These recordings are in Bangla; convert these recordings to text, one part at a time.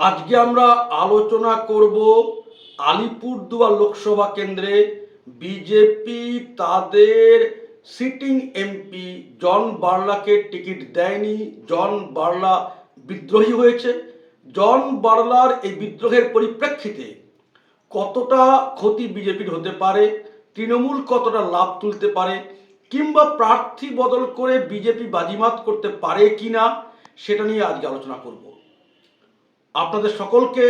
আজকে আমরা আলোচনা করব আলিপুরদুয়ার লোকসভা কেন্দ্রে বিজেপি তাদের সিটিং এমপি জন বার্লাকে টিকিট দেয়নি, জন বার্লা বিদ্রোহী হয়েছে। জন বার্লার এই বিদ্রোহের পরিপ্রেক্ষিতে কতটা ক্ষতি বিজেপির হতে পারে, তৃণমূল কতটা লাভ তুলতে পারে, কিংবা প্রার্থী বদল করে বিজেপি বাজিমাত করতে পারে কিনা, সেটা নিয়ে আজকে আলোচনা করব। আপনাদের সকলকে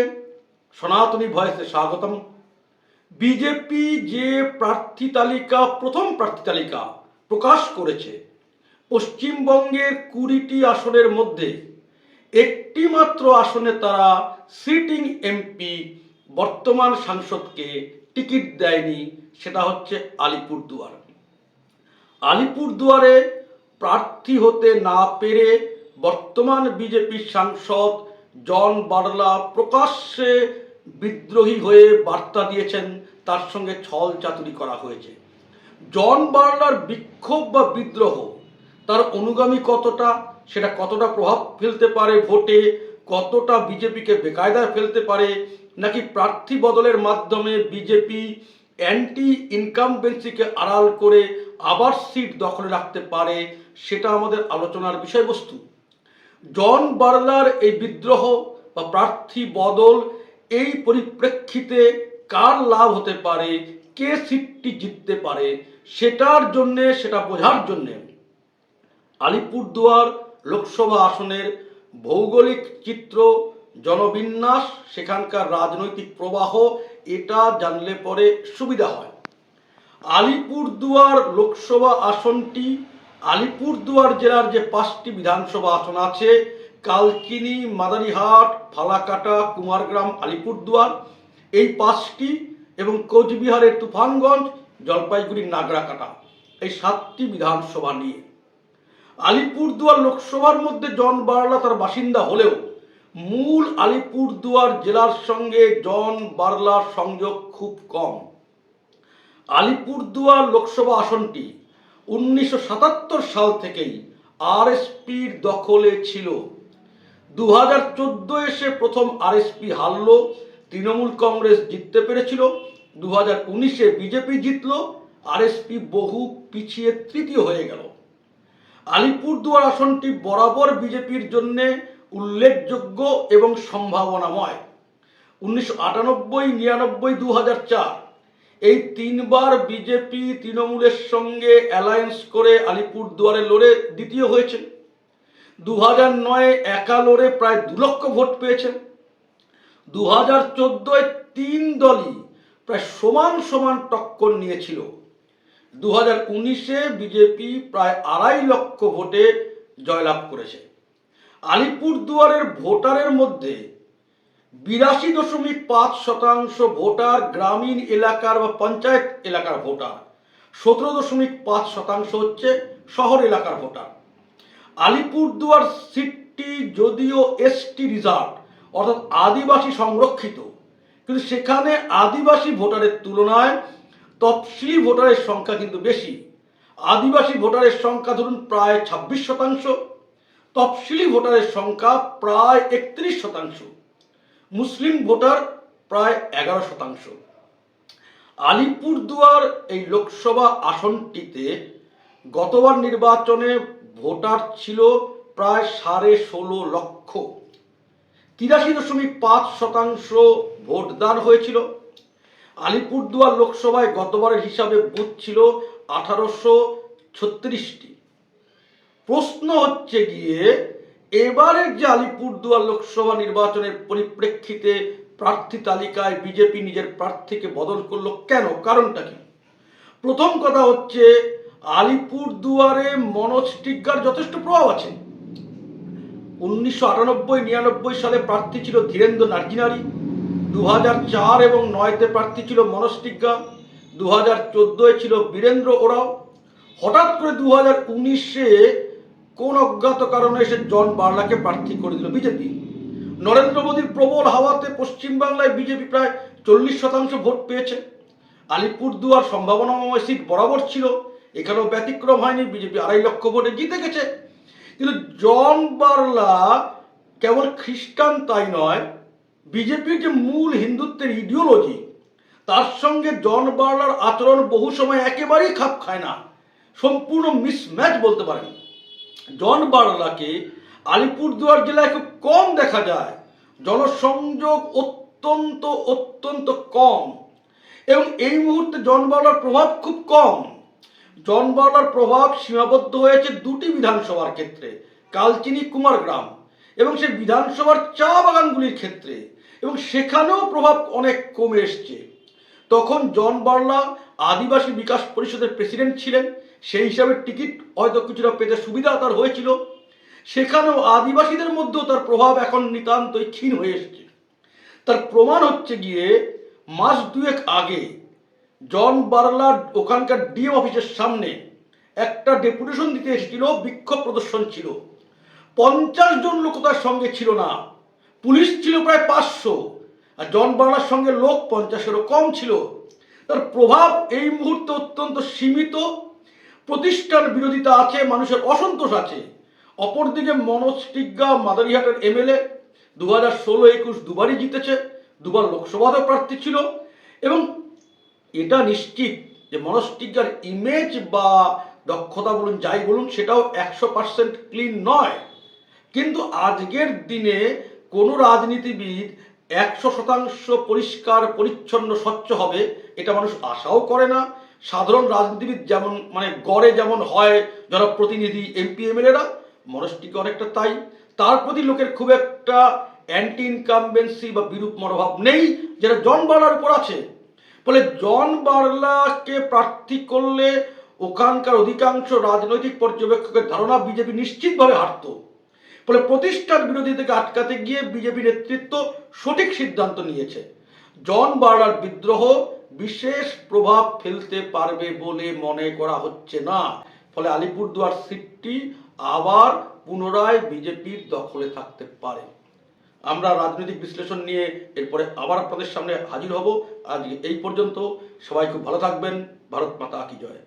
সনাতনী ভয়েসে স্বাগতম। বিজেপি যে প্রার্থী তালিকা, প্রথম প্রার্থী তালিকা প্রকাশ করেছে পশ্চিমবঙ্গের কুড়িটি আসনের মধ্যে একটি মাত্র আসনে তারা সিটিং এমপি, বর্তমান সাংসদকে টিকিট দেয়নি, সেটা হচ্ছে আলিপুরদুয়ার। আলিপুরদুয়ারে প্রার্থী হতে না পেরে বর্তমান বিজেপির সাংসদ জন বার্লা প্রকাশ্যে বিদ্রোহী হয়ে বার্তা দিয়েছেন, তার সঙ্গে ছল চাতুরি করা হয়েছে। জন বার্লার বিক্ষোভ বা বিদ্রোহ, তার অনুগামী কতটা, সেটা কতটা প্রভাব ফেলতে পারে ভোটে, কতটা বিজেপিকে বেকায়দায় ফেলতে পারে, নাকি প্রার্থী বদলের মাধ্যমে বিজেপি অ্যান্টি ইনকামবেন্সিকে আড়াল করে আবার সিট দখলে রাখতে পারে, সেটা আমাদের আলোচনার বিষয়বস্তু। জন বার্লার এই বিদ্রোহ বা প্রার্থী বদল এই পরিপ্রেক্ষিতে কার লাভ হতে পারে? কে সিটটি জিততে পারে? সেটার জন্যে, সেটা বোঝার জন্যে আলিপুরদুয়ার লোকসভা আসনের ভৌগোলিক চিত্র, জনবিন্যাস, সেখানকার রাজনৈতিক প্রবাহ, এটা জানলে পরে সুবিধা হয়। আলিপুরদুয়ার লোকসভা আসনটি আলিপুরদুয়ার জেলার যে পাঁচটি বিধানসভা আসন আছে, কালকিনি, মাদারিহাট, ফালাকাটা, কুমারগ্রাম, আলিপুরদুয়ার, এই পাঁচটি এবং কোচবিহারের তুফানগঞ্জ জলপাইগুড়ির নাগরাকাটা, এই সাতটি বিধানসভা নিয়ে। আলিপুরদুয়ার লোকসভার মধ্যে জন বার্লা তার বাসিন্দা হলেও মূল আলিপুরদুয়ার জেলার সঙ্গে জন বার্লার সংযোগ খুব কম। আলিপুরদুয়ার লোকসভা আসনটি উনিশশো সাতাত্তর সাল থেকেই আরএসপির দখলে ছিল। দু হাজার চোদ্দ এসে প্রথম আরএসপি হারল, তৃণমূল কংগ্রেস জিততে পেরেছিল। দু হাজার উনিশে বিজেপি জিতল আরএসপি বহু পিছিয়ে তৃতীয় হয়ে গেল। আলিপুরদুয়ার আসনটি বরাবর বিজেপির জন্য উল্লেখযোগ্য এবং সম্ভাবনাময়। উনিশশো আটানব্বই, নিরানব্বই দু হাজার চার এই তিনবার বিজেপি তৃণমূলের সঙ্গে অ্যালায়েন্স করে আলিপুরদুয়ারে লড়ে দ্বিতীয় হয়েছে দু হাজার নয়ে একা লড়ে প্রায় দু লক্ষ ভোট পেয়েছেন। দু হাজার চোদ্দোয় তিন দলই প্রায় সমান সমান টক্কর নিয়েছিল। দু হাজার উনিশে বিজেপি প্রায় আড়াই লক্ষ ভোটে জয়লাভ করেছে। আলিপুরদুয়ারের ভোটারের মধ্যে বিরাশি দশমিক পাঁচ শতাংশ ভোটার গ্রামীণ এলাকার বা পঞ্চায়েত এলাকার ভোটার। সতেরো দশমিক পাঁচ শতাংশ হচ্ছে শহর এলাকার ভোটার। আলিপুরদুয়ার সিটটি যদিও এসটি রিজার্ভ, অর্থাৎ আদিবাসী সংরক্ষিত, কিন্তু সেখানে আদিবাসী ভোটারের তুলনায় তফসিলি ভোটারের সংখ্যা কিন্তু বেশি। আদিবাসী ভোটারের সংখ্যা ধরুন প্রায় ছাব্বিশ শতাংশ, তফসিলি ভোটারের সংখ্যা প্রায় একত্রিশ শতাংশ। মুসলিম ভোটার প্রায় এগারো শতাংশ। আলিপুরদুয়ার এই লোকসভা আসনটিতে গতবার নির্বাচনে ভোটার ছিল প্রায় সাড়ে ষোলো লক্ষ। তিরাশি দশমিক পাঁচ শতাংশ ভোটদান হয়েছিল। আলিপুরদুয়ার লোকসভায় গতবারের হিসাবে বুথ ছিল আঠারোশো ছত্রিশটি। প্রশ্ন হচ্ছে গিয়ে এবারের যে আলিপুরদুয়ার লোকসভা নির্বাচনের পরিপ্রেক্ষিতে প্রার্থী তালিকায় বিজেপি নিজের প্রার্থীকে বদল করল কেন? কারণটা কি? প্রথম কথা হচ্ছে, আলিপুরদুয়ারে মনোজ টিগ্গার যথেষ্ট প্রভাব আছে। উনিশশো আটানব্বই, নিরানব্বই সালে প্রার্থী ছিল ধীরেন্দ্র নার্জিনারি দু চার এবং নয়তে প্রার্থী ছিল মনোজ টিগ্গা দু হাজার চোদ্দোয় ছিল বীরেন্দ্র ওরাও। হঠাৎ করে দু হাজার উনিশে কোন অজ্ঞাত কারণে এসে জন বার্লাকে প্রার্থী করে দিল বিজেপি। নরেন্দ্র মোদীর প্রবল হাওয়াতে পশ্চিমবাংলায় বিজেপি প্রায় চল্লিশ শতাংশ ভোট পেয়েছে। আলিপুরদুয়ার সম্ভাবনাময় সিট বরাবর ছিল, এখানেও ব্যতিক্রম হয়নি বিজেপি, আড়াই লক্ষ ভোটে জিতে গেছে। কিন্তু জন বার্লা কেবল খ্রিস্টান তাই নয়, বিজেপির যে মূল হিন্দুত্বের ইডিওলজি তার সঙ্গে জন বার্লার আচরণ বহু সময় একেবারেই খাপ খায় না। সম্পূর্ণ মিসম্যাচ বলতে পারেন। জন বার্লাকে আলিপুরদুয়ার জেলায় খুব কম দেখা যায়। জনসংযোগ অত্যন্ত অত্যন্ত কম। এবং এই মুহূর্তে জন বার্লার প্রভাব খুব কম। জন বার্লার প্রভাব সীমাবদ্ধ হয়েছে দুটি বিধানসভার ক্ষেত্রে, কালচিনি কুমারগ্রাম এবং সেই বিধানসভার চা বাগানগুলির ক্ষেত্রে। এবং সেখানেও প্রভাব অনেক কমে এসছে। তখন জন বার্লা আদিবাসী বিকাশ পরিষদের প্রেসিডেন্ট ছিলেন। সেই হিসাবে টিকিট হয়তো কিছুটা পেতে সুবিধা তার হয়েছিল। সেখানেও আদিবাসীদের মধ্যেও তার প্রভাব এখন নিতান্তই ক্ষীণ হয়ে এসেছে। তার প্রমাণ হচ্ছে গিয়ে, মাস দুয়েক আগে জন বার্লার ওখানকার ডিএম অফিসের সামনে একটা ডেপুটেশন দিতে এসেছিল, বিক্ষোভ প্রদর্শন ছিল। পঞ্চাশ জন লোক তার সঙ্গে ছিল না। পুলিশ ছিল প্রায় পাঁচশো। আর জন বার্লার সঙ্গে লোক পঞ্চাশেরও কম ছিল। তার প্রভাব এই মুহূর্তে অত্যন্ত সীমিত। প্রতিষ্ঠান বিরোধিতা আছে, মানুষের অসন্তোষ আছে। অপরদিকে মনোজ টিগ্গা মাদারিহাটের এমএলএ দু হাজার ষোলো একুশ দুবারই জিতেছে, দুবার লোকসভাতেও প্রার্থী ছিল এবং এটা নিশ্চিত যে মনোজ টিগ্গার ইমেজ বা দক্ষতা বলুন, যাই বলুন, সেটাও একশো পার্সেন্ট ক্লিন নয়। কিন্তু আজকের দিনে কোনো রাজনীতিবিদ একশো শতাংশ পরিষ্কার, পরিচ্ছন্ন, স্বচ্ছ হবে, এটা মানুষ আশাও করে না। সাধারণ রাজনীতিবিদ যেমন মানে গড়ে যেমন হয় যারা প্রতিনিধি এমপি এমএলএরা মনস্টিকে অনেকটা তাই। তার প্রতি লোকের খুব একটা অ্যান্টি ইনকামবেন্সি বা বিরূপ মনোভাব নেই, যেটা জন বার্লার উপর আছে। ফলে জন বার্লাকে প্রার্থী করলে ওখানকার অধিকাংশ রাজনৈতিক পর্যবেক্ষকের ধারণা বিজেপি নিশ্চিতভাবে হারত। ফলে প্রতিষ্ঠান বিরোধী থেকে আটকাতে গিয়ে বিজেপি নেতৃত্ব সঠিক সিদ্ধান্ত নিয়েছে। জন বার্লার বিদ্রোহ বিশেষ প্রভাব ফেলতে পারবে বলে মনে করা হচ্ছে না। ফলে আলিপুরদুয়ার সিটটি আবার পুনরায় বিজেপির দখলে থাকতে পারে। আমরা রাজনৈতিক বিশ্লেষণ নিয়ে এরপরে আবার আপনাদের সামনে হাজির হব। আজ এই পর্যন্ত। সবাই খুব ভালো থাকবেন। ভারত মাতা কি জয়।